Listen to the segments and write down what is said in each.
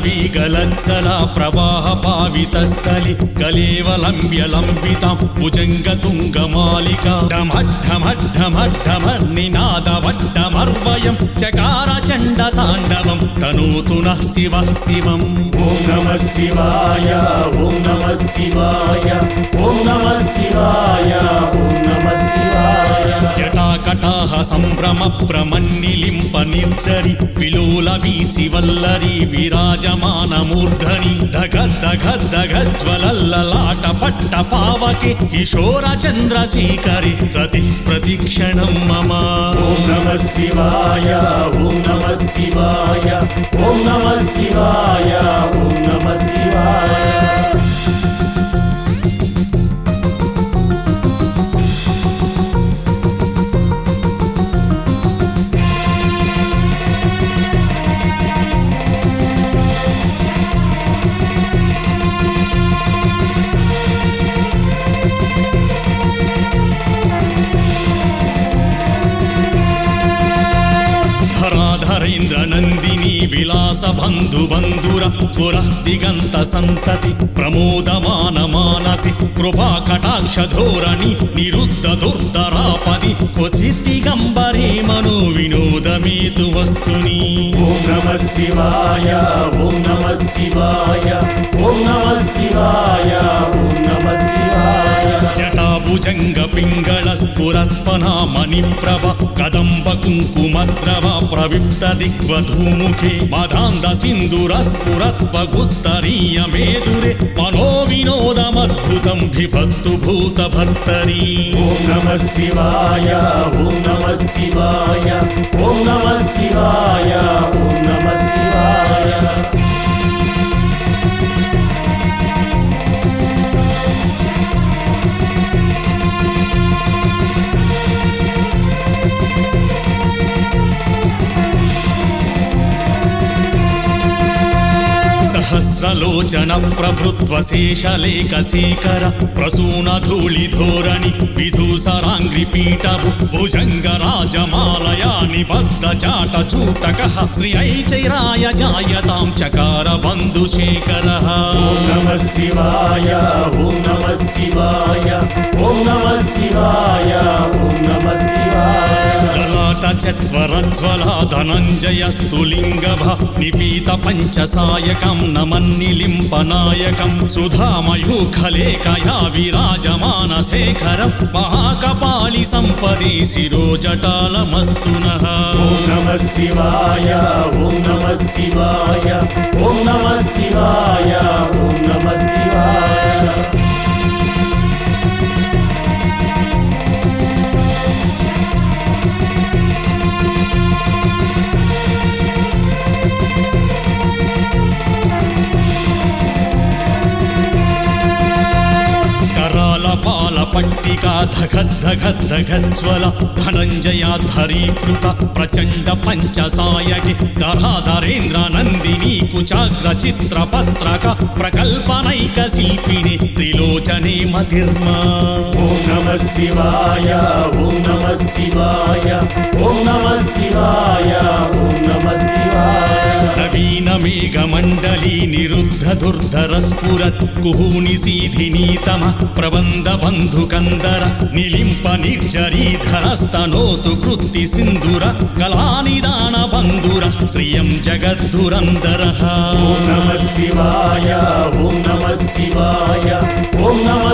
జటాటవీ గలజ్జల ప్రవాహ పావితస్థలి కలేవలంబ్యలంబితాం భుజంగ తుంగమాలిక ఢమఢమఢమఢమ నినాదవడ్డమర్వయం చకార చండ తాండవం తనూతున శివ శివం. ఓం నమ శివాయ ఓం నమ ఉత్సాహ సంభ్రమ ప్రమన్నిలింప నిర్జరి. విలోల వీచి వల్లరి విరాజమాన మూర్ధని దగ దగ దగ జ్వలల్లలాట పట్ట పావకి. కిశోర చంద్రశేఖరి ప్రతి ప్రతిక్షణం మమ. ఓం నమ శివాయ ఓం నమ శివాయ. ఓం నమ శివాయ ఓం నమ శివాయ. ధరాధరేంద్ర నందిని విలాస బంధు బంధుర పుర దిగంత సంతతి ప్రమోదమాన మానసి కృపా కటాక్ష ధోరణి నిరుద్ధ దుర్ధరాపది క్వచిత్ దిగంబరే మను వినోదమేతు వస్తుని. ఓం నమ శివాయ ఓం నమ శివాయ ఓం నమ శివాయ ఓం నమ శివాయ. జటాభుజంగ పింగళ స్ఫురత్వనామణి ప్రభ కదంబ కుంకుమద్రవ ప్రవిప్త దిగ్వధూముఖే. మదాంద సింధుర స్ఫురత్వ గుత్తరీయ మేదురే మనో వినోదమద్భుతం బిభత్తు భూత భర్తరీ ఓం నమ శివాయ ఓం నమ శివాయ ఓం నమ శివాయ ఓం నమ శివాయ. సహస్రలోచన ప్రభుత్వ శేషలేఖ శేఖర ప్రసూన ధూళి ధోరణి విధూసరాంగ్రి పీఠభు భుజంగ రాజమాలయా నిబద్ధ చాట చూటక శ్రీ ఐచైరాయ జాయతాం చకార బంధు శేఖర. శివాయ ఓం నమ శివాయ ఓం నమ శివాయ చత్వరజ్వల ధనంజయ స్థులింగభ నిపీత పంచసాయకం నమన్నిలింపనాయకం సుధామయూఖలేఖయా విరాజమాన శేఖరం మహాకపాలి సంపది శిరోజటాలమస్తునః ఓం నమ శివాయ ఓం నమ శివాయ ఓం నమ శివాయ ఓం నమ శివాయ. ధగద్ధగద్ధగజ్వల ధనంజయాధరీకృత ప్రచండ పంచసాయకి ధరాధరేంద్ర నందిని కుచాగ్ర చిత్ర పత్రక ప్రకల్పనైక శిల్పిని త్రిలోచనే మతిర్మా. ఓం నమ శివాయ ఓం నమ శివాయ ఓం నమ శివాయ ఓం నమ శివాయ. నవీన మేఘ మండలి నిరుద్ధ దుర్ధర స్ఫురత్ కుహూని సీధినీతమ ప్రబంధ బంధుకందర ధర నిలింప నిర్జరీధరస్తనోతు కృత్తి సింధుర కళానిదాన బంధుర శ్రియం జగద్ధురందర ఓం నమ శివాయ ఓం నమ శివాయ ఓం నమ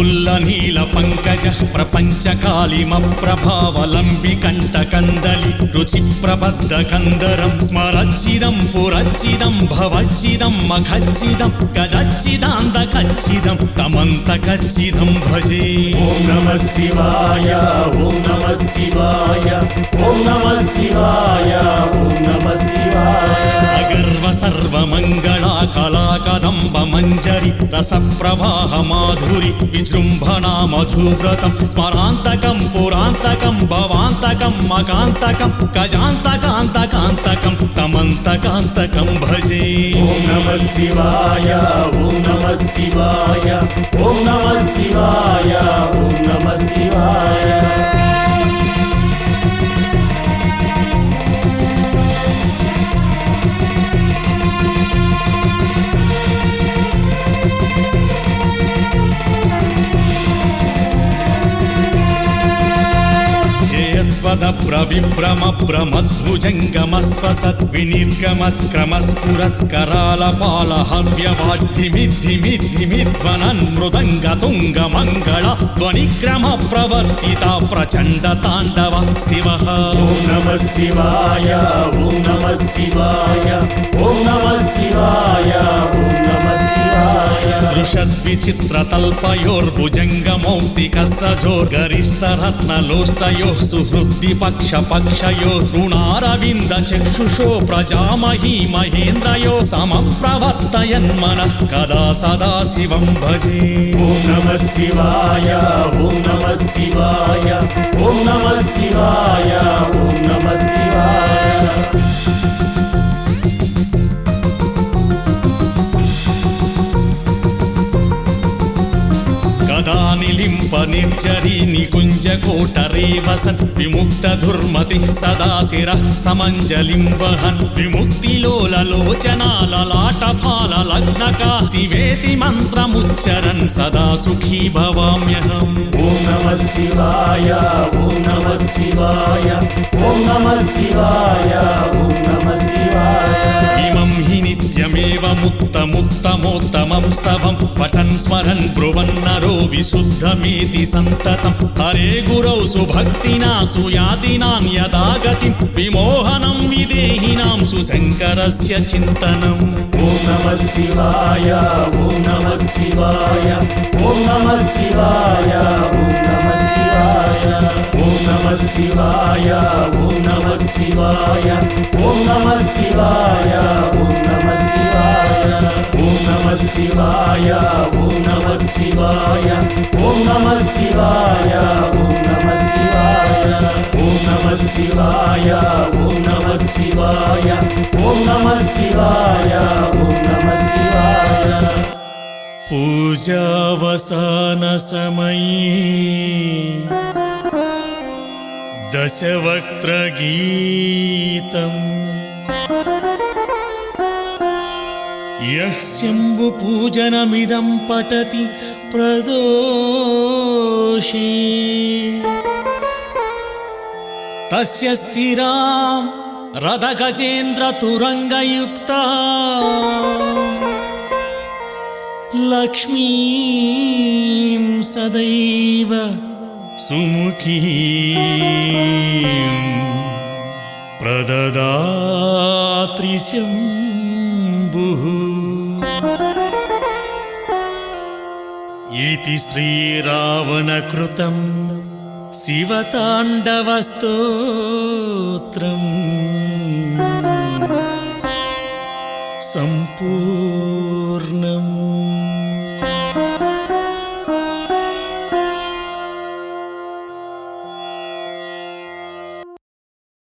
ప్రఫుల్ల నీల పంకజ ప్రపంచ కాళిమ ప్రభావలంబి కంట కందలి రుచి ప్రబద్ధ కందరం. స్మరచ్చిదం పురచ్చిదం భవచ్చిదం మఖచ్చిదం గజచ్చిదాంత కచ్చిదం తమంత కచ్చిదం భజే. ఓం నమ శివాయ ఓం నమ శివాయ ఓం నమ శివాయ ఓం నమ శివాయ. అగర్వ సర్వమంగళ కళా కదంబ మంజరి రస ప్రవాహ మాధురి విజృంభణా మధువ్రతం స్మరాంతకం పురాంతకం భవాంతకం మకాంతకం గజాంతకాంతకాంతకం తమంతకాంతకం భజే. ఓం నమ శివాయ ఓం నమ శివాయ ఓం నమ శివాయ ఓం నమ శివాయ. పద ప్రవిభ్రమ ప్రమద్భుజంగమస్వసత్ వినిర్గమత్క్రమస్ఫురత్ పాల హవ్యవాఢ్యమిద్ధిమిద్ధిమిధ్వనన్ మృదంగ తుంగ మంగళ ధ్వనిక్రమ ప్రవర్తిత ప్రచండ తాండవ శివ ఓం నమ శివాయ ఓం నమ శివాయ ఓం నమ శివాయ ఓం నమ శివాయ దృషద్విచిత్రతల్పయోర్భుజంగమౌక్తిక సజోర్గరిష్టరత్నలోష్టయో సుహృద్ది పక్ష పక్షయో తృణారవింద చక్షుషో ప్రజామహీ మహేంద్రయో సమప్రవర్తయన్మన కదా సదా శివం భజే. ఓం నమ శివాయ ఓం నమ శివాయ ఓం నమ శివాయ ఓం నమ శివాయ. నిర్జరీని కుంజకోటరేవసన్ విముక్తధుర్మతి సదా శిర స్తమంజలిం వహన్ విముక్తిలోలలోచనాలలాటఫాల లగ్నకాశివేతి మంత్రముచ్చరన్ సదా సుఖీ భవామ్యహం. ఓం నమ శివాయ ఓం నమ శివాయ ఓం నమ శివాయ. నిత్యమేవ ముక్తముత్తమోత్తమం స్తవం పఠన్ స్మరన్ బ్రువన్నరో విశుద్ధమేతి సంతతం. హరే గురౌ సుభక్తినా సుయాతినాం యదాగతిం. విమోహనం విదేహినాం సుశంకరస్య చింతనం. ఓం నమ శివాయ ఓం నమ శివాయ ఓం నమ శివాయ ఓం నమ శివాయ. ఓం నమ శివాయ ఓం నమ శివాయ ఓం నమ శివాయ ఓం నమ శివాయ. शिवाय ॐ नमः शिवाय ॐ नमः शिवाय ॐ नमः शिवाय ॐ नमः शिवाय ॐ नमः शिवाय ॐ नमः शिवाय ॐ नमः शिवाय। पूजावसानसमये दशवक्त्रगीतम् यः शम्भुपूजनमिदं पठति प्रदोषे तस्य स्थिरां रथगजेन्द्रतुरङ्गयुक्ता लक्ष्मीं सदैव सुमुखी प्रददात्रिशम्भुः इति श्रीरावणकृतं शिवताण्डवस्तोत्रम् सम्पूर्णम्